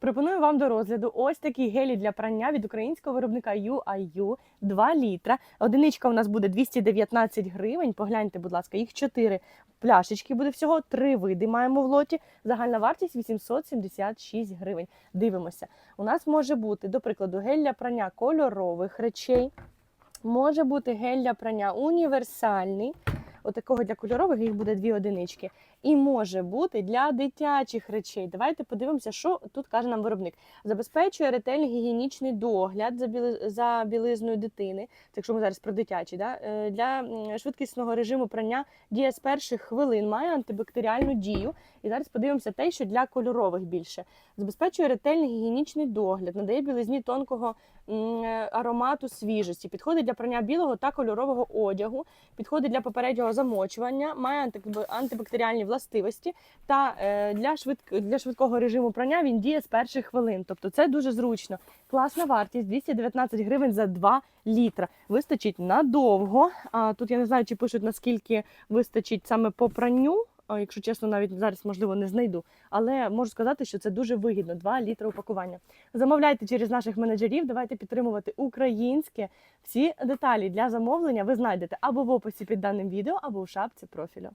Пропоную вам до розгляду ось такі гелі для прання від українського виробника UIU 2 літра. Одиничка у нас буде 219 гривень. Погляньте, будь ласка, їх 4 пляшечки буде всього, 3 види маємо в лоті. Загальна вартість 876 гривень. Дивимося. У нас може бути, до прикладу, гель для прання кольорових речей. Може бути гель для прання універсальний. Отакого для кольорових їх буде дві одинички. І може бути для дитячих речей. Давайте подивимося, що тут каже нам виробник. Забезпечує ретельний гігієнічний догляд за, біли... за білизною дитини. Це якщо ми зараз про дитячі, да? Е, для швидкісного режиму прання діє з перших хвилин, має антибактеріальну дію. І зараз подивимося те, що для кольорових більше. Забезпечує ретельний гігієнічний догляд, надає білизні тонкого е, аромату свіжості, підходить для прання білого та кольорового одягу, підходить для попереднього замочування, має антибак- антибактеріальні властивості та е, для, швидк... для швидкого режиму прання він діє з перших хвилин. Тобто це дуже зручно. Класна вартість 219 гривень за 2 літра. Вистачить надовго. А тут я не знаю, чи пишуть наскільки вистачить саме по пранню. Якщо чесно, навіть зараз можливо не знайду, але можу сказати, що це дуже вигідно 2 літри упакування. Замовляйте через наших менеджерів. Давайте підтримувати українське. Всі деталі для замовлення ви знайдете або в описі під даним відео, або у шапці профілю.